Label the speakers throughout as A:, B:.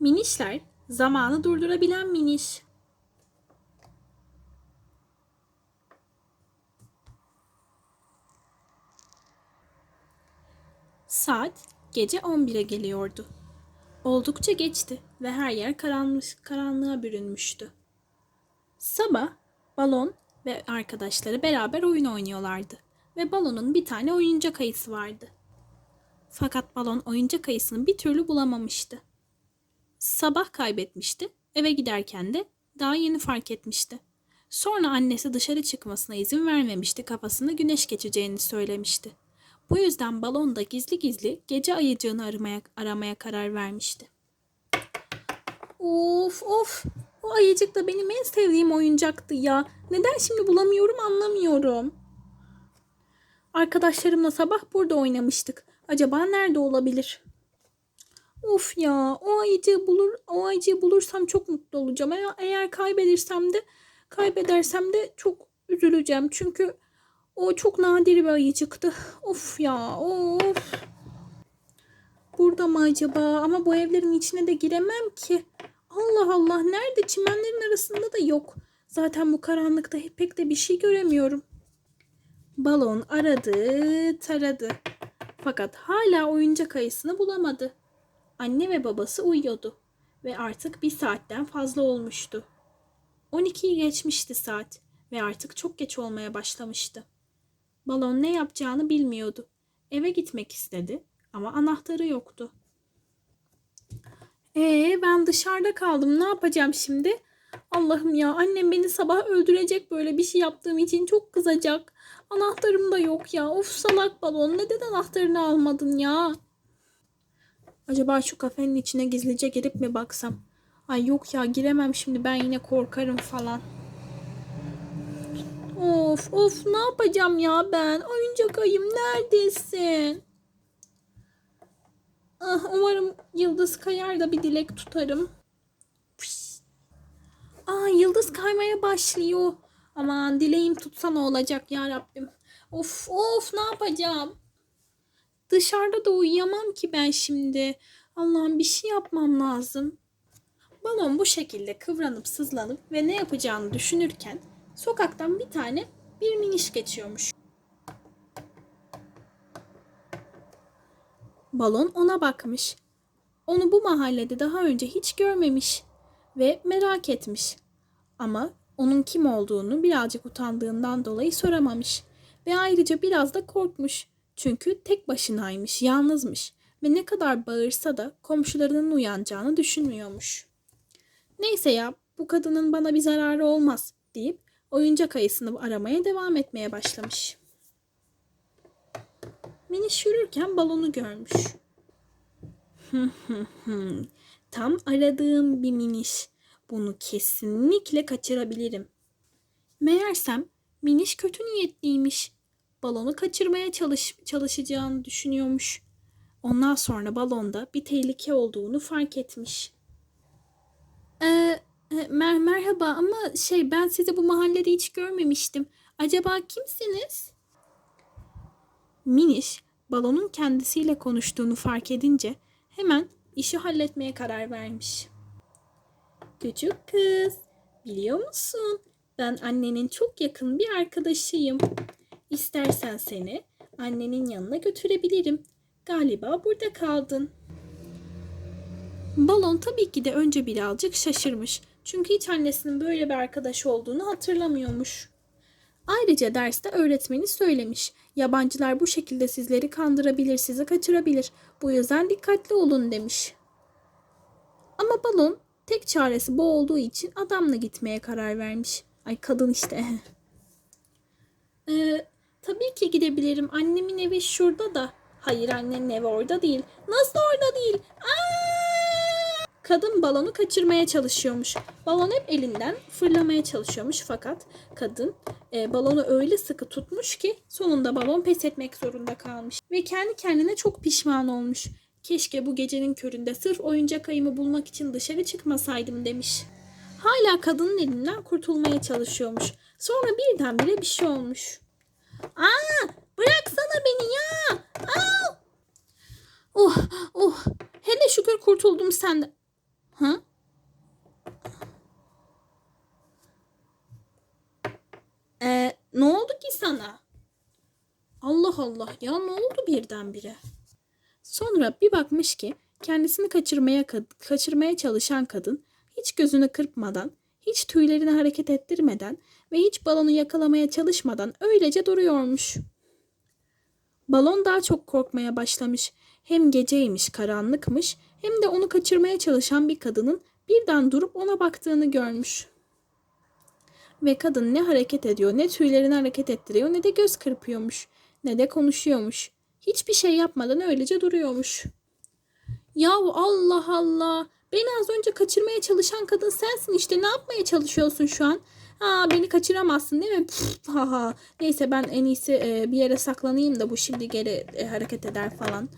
A: Minişler zamanı durdurabilen miniş. Saat gece 11'e geliyordu. Oldukça geçti ve her yer karanmış, karanlığa bürünmüştü. Sabah balon ve arkadaşları beraber oyun oynuyorlardı ve balonun bir tane oyuncak ayısı vardı. Fakat balon oyuncak ayısını bir türlü bulamamıştı. Sabah kaybetmişti. Eve giderken de daha yeni fark etmişti. Sonra annesi dışarı çıkmasına izin vermemişti. Kafasında güneş geçeceğini söylemişti. Bu yüzden balon da gizli gizli gece ayıcığını aramaya, aramaya karar vermişti. Of of. O ayıcık da benim en sevdiğim oyuncaktı ya. Neden şimdi bulamıyorum anlamıyorum. Arkadaşlarımla sabah burada oynamıştık. Acaba nerede olabilir? Of ya, o ayıcığı bulur, o ayıcığı bulursam çok mutlu olacağım. Eğer, eğer kaybedersem de, kaybedersem de çok üzüleceğim. Çünkü o çok nadir bir ayıcıktı. Of ya, of. Burada mı acaba? Ama bu evlerin içine de giremem ki. Allah Allah, nerede? Çimenlerin arasında da yok. Zaten bu karanlıkta pek de bir şey göremiyorum. Balon aradı, taradı. Fakat hala oyuncak ayısını bulamadı. Anne ve babası uyuyordu ve artık bir saatten fazla olmuştu. 12'yi geçmişti saat ve artık çok geç olmaya başlamıştı. Balon ne yapacağını bilmiyordu. Eve gitmek istedi ama anahtarı yoktu. Ee ben dışarıda kaldım. Ne yapacağım şimdi? Allah'ım ya annem beni sabah öldürecek böyle bir şey yaptığım için çok kızacak. Anahtarım da yok ya. Of salak balon neden anahtarını almadın ya? Acaba şu kafenin içine gizlice girip mi baksam? Ay yok ya giremem şimdi ben yine korkarım falan. Of of ne yapacağım ya ben? Oyuncak ayım neredesin? Ah, umarım yıldız kayar da bir dilek tutarım. Fış. Aa yıldız kaymaya başlıyor. Aman dileğim tutsa ne olacak ya Rabbim. Of of ne yapacağım? Dışarıda da uyuyamam ki ben şimdi. Allah'ım bir şey yapmam lazım. Balon bu şekilde kıvranıp sızlanıp ve ne yapacağını düşünürken sokaktan bir tane bir miniş geçiyormuş. Balon ona bakmış. Onu bu mahallede daha önce hiç görmemiş ve merak etmiş. Ama onun kim olduğunu birazcık utandığından dolayı soramamış ve ayrıca biraz da korkmuş. Çünkü tek başınaymış, yalnızmış ve ne kadar bağırsa da komşularının uyanacağını düşünmüyormuş. Neyse ya bu kadının bana bir zararı olmaz deyip oyuncak ayısını aramaya devam etmeye başlamış. Miniş yürürken balonu görmüş. Tam aradığım bir miniş. Bunu kesinlikle kaçırabilirim. Meğersem miniş kötü niyetliymiş. Balonu kaçırmaya çalış çalışacağını düşünüyormuş. Ondan sonra balonda bir tehlike olduğunu fark etmiş. Ee, mer merhaba ama şey ben sizi bu mahallede hiç görmemiştim. Acaba kimsiniz? Miniş balonun kendisiyle konuştuğunu fark edince hemen işi halletmeye karar vermiş. Küçük kız, biliyor musun? Ben annenin çok yakın bir arkadaşıyım. İstersen seni annenin yanına götürebilirim. Galiba burada kaldın. Balon tabii ki de önce birazcık şaşırmış. Çünkü hiç annesinin böyle bir arkadaş olduğunu hatırlamıyormuş. Ayrıca derste öğretmeni söylemiş. Yabancılar bu şekilde sizleri kandırabilir, sizi kaçırabilir. Bu yüzden dikkatli olun demiş. Ama balon tek çaresi bu olduğu için adamla gitmeye karar vermiş. Ay kadın işte. ki gidebilirim. Annemin evi şurada da. Hayır annenin evi orada değil. Nasıl orada değil? Aa! Kadın balonu kaçırmaya çalışıyormuş. Balon hep elinden fırlamaya çalışıyormuş fakat kadın e, balonu öyle sıkı tutmuş ki sonunda balon pes etmek zorunda kalmış. Ve kendi kendine çok pişman olmuş. Keşke bu gecenin köründe sırf oyuncak ayımı bulmak için dışarı çıkmasaydım demiş. Hala kadının elinden kurtulmaya çalışıyormuş. Sonra birdenbire bir şey olmuş. Aa, bıraksana beni ya. Aa! Oh, oh. Hele şükür kurtuldum senden. Ha? Ee, ne oldu ki sana? Allah Allah ya ne oldu birdenbire? Sonra bir bakmış ki kendisini kaçırmaya kaçırmaya çalışan kadın hiç gözünü kırpmadan, hiç tüylerini hareket ettirmeden ve hiç balonu yakalamaya çalışmadan öylece duruyormuş. Balon daha çok korkmaya başlamış. Hem geceymiş, karanlıkmış, hem de onu kaçırmaya çalışan bir kadının birden durup ona baktığını görmüş. Ve kadın ne hareket ediyor, ne tüylerini hareket ettiriyor, ne de göz kırpıyormuş, ne de konuşuyormuş. Hiçbir şey yapmadan öylece duruyormuş. Yahu Allah Allah. Beni az önce kaçırmaya çalışan kadın sensin işte. Ne yapmaya çalışıyorsun şu an? Ha beni kaçıramazsın değil mi? Pf, ha ha. Neyse ben en iyisi e, bir yere saklanayım da bu şimdi geri e, hareket eder falan.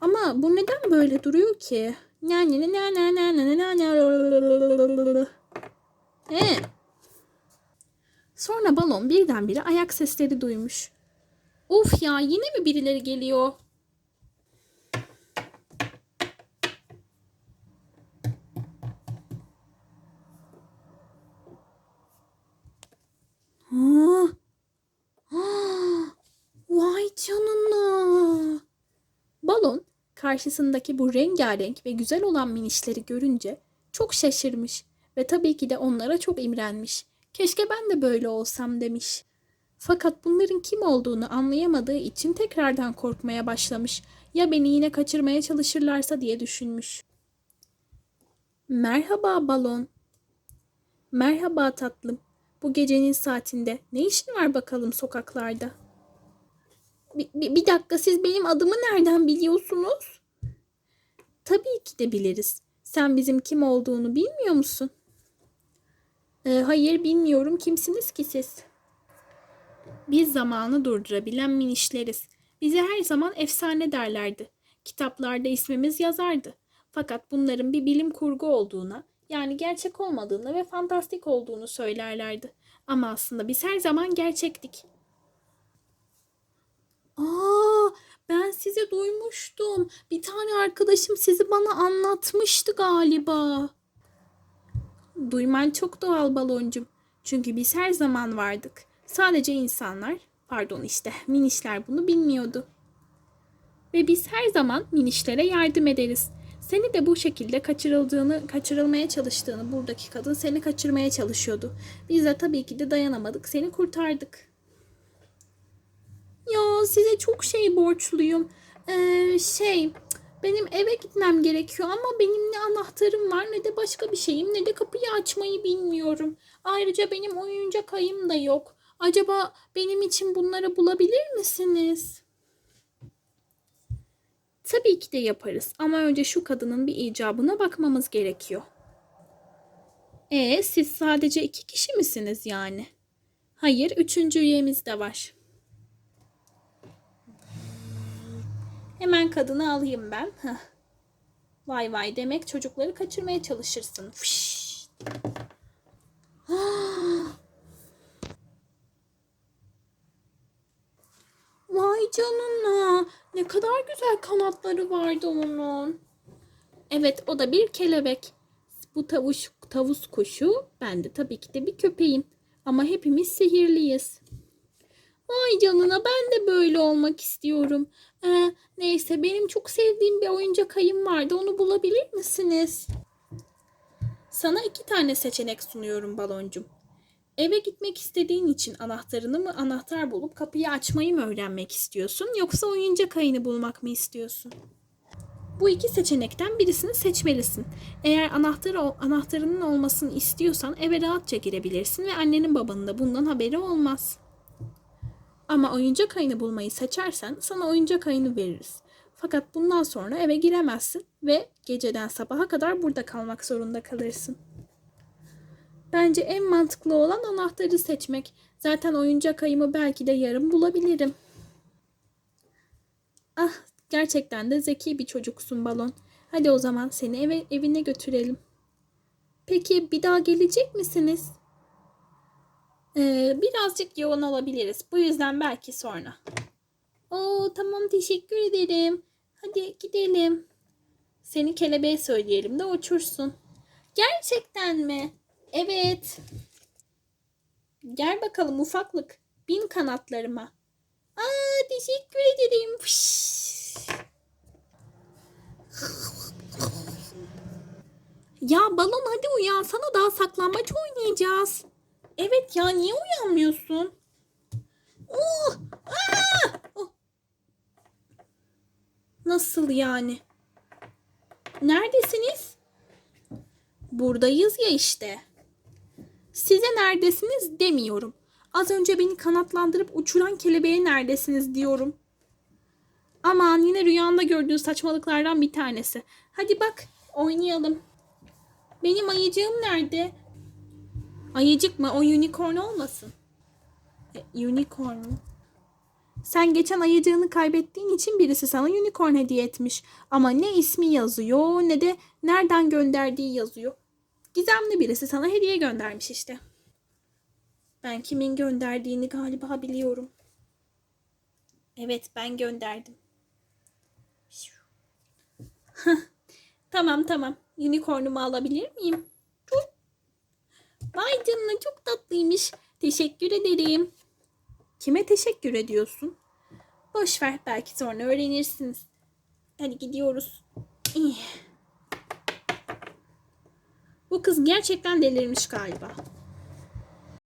A: Ama bu neden böyle duruyor ki? Ne ne ne ne ne ne ne ne ne He. Sonra balon birdenbire ayak sesleri duymuş. Of ya yine mi birileri geliyor? Ha. Ha. Vay canına. Balon karşısındaki bu rengarenk ve güzel olan minişleri görünce çok şaşırmış ve tabii ki de onlara çok imrenmiş. Keşke ben de böyle olsam demiş. Fakat bunların kim olduğunu anlayamadığı için tekrardan korkmaya başlamış. Ya beni yine kaçırmaya çalışırlarsa diye düşünmüş. Merhaba balon. Merhaba tatlım. Bu gecenin saatinde ne işin var bakalım sokaklarda? Bir, bir, bir dakika siz benim adımı nereden biliyorsunuz? Tabii ki de biliriz. Sen bizim kim olduğunu bilmiyor musun? Ee, hayır bilmiyorum. Kimsiniz ki siz? Biz zamanı durdurabilen minişleriz. Bize her zaman efsane derlerdi. Kitaplarda ismimiz yazardı. Fakat bunların bir bilim kurgu olduğuna, yani gerçek olmadığını ve fantastik olduğunu söylerlerdi. Ama aslında biz her zaman gerçektik. Aa, ben sizi duymuştum. Bir tane arkadaşım sizi bana anlatmıştı galiba. Duyman çok doğal baloncum. Çünkü biz her zaman vardık. Sadece insanlar, pardon işte minişler bunu bilmiyordu. Ve biz her zaman minişlere yardım ederiz. Seni de bu şekilde kaçırıldığını, kaçırılmaya çalıştığını buradaki kadın seni kaçırmaya çalışıyordu. Biz de tabii ki de dayanamadık, seni kurtardık. Ya size çok şey borçluyum. Ee, şey, benim eve gitmem gerekiyor ama benim ne anahtarım var ne de başka bir şeyim ne de kapıyı açmayı bilmiyorum. Ayrıca benim oyuncak ayım da yok. Acaba benim için bunları bulabilir misiniz? Tabii ki de yaparız ama önce şu kadının bir icabına bakmamız gerekiyor. E siz sadece iki kişi misiniz yani? Hayır, üçüncü üyemiz de var. Hemen kadını alayım ben. Heh. Vay vay demek çocukları kaçırmaya çalışırsın. Ah! Vay canına. Ne kadar güzel kanatları vardı onun. Evet o da bir kelebek. Bu tavus, tavus kuşu ben de tabii ki de bir köpeğim. Ama hepimiz sihirliyiz. Vay canına ben de böyle olmak istiyorum. Ee, neyse benim çok sevdiğim bir oyuncak ayım vardı. Onu bulabilir misiniz? Sana iki tane seçenek sunuyorum baloncum. Eve gitmek istediğin için anahtarını mı anahtar bulup kapıyı açmayı mı öğrenmek istiyorsun yoksa oyuncak ayını bulmak mı istiyorsun? Bu iki seçenekten birisini seçmelisin. Eğer anahtarı anahtarının olmasını istiyorsan eve rahatça girebilirsin ve annenin babanın da bundan haberi olmaz. Ama oyuncak ayını bulmayı seçersen sana oyuncak ayını veririz. Fakat bundan sonra eve giremezsin ve geceden sabaha kadar burada kalmak zorunda kalırsın. Bence en mantıklı olan anahtarı seçmek. Zaten oyuncak ayımı belki de yarın bulabilirim. Ah, gerçekten de zeki bir çocuksun balon. Hadi o zaman seni eve evine götürelim. Peki bir daha gelecek misiniz? Ee, birazcık yoğun olabiliriz. Bu yüzden belki sonra. Oo tamam teşekkür ederim. Hadi gidelim. Seni kelebeğe söyleyelim de uçursun. Gerçekten mi? Evet. Gel bakalım ufaklık. Bin kanatlarıma. Aa teşekkür ederim. Fış. Ya balon hadi uyansana daha saklambaç oynayacağız. Evet ya niye uyanmıyorsun? Oh! Aa! Oh! Nasıl yani? Neredesiniz? Buradayız ya işte. Size neredesiniz demiyorum. Az önce beni kanatlandırıp uçuran kelebeğe neredesiniz diyorum. Aman yine rüyanda gördüğün saçmalıklardan bir tanesi. Hadi bak oynayalım. Benim ayıcığım nerede? Ayıcık mı? O unicorn olmasın. E, unicorn mu? Sen geçen ayıcığını kaybettiğin için birisi sana unicorn hediye etmiş. Ama ne ismi yazıyor ne de nereden gönderdiği yazıyor. Gizemli birisi sana hediye göndermiş işte. Ben kimin gönderdiğini galiba biliyorum. Evet ben gönderdim. tamam tamam. Unicornumu alabilir miyim? Vay canına çok tatlıymış. Teşekkür ederim. Kime teşekkür ediyorsun? Boş ver belki sonra öğrenirsiniz. Hadi gidiyoruz. İh. Bu kız gerçekten delirmiş galiba.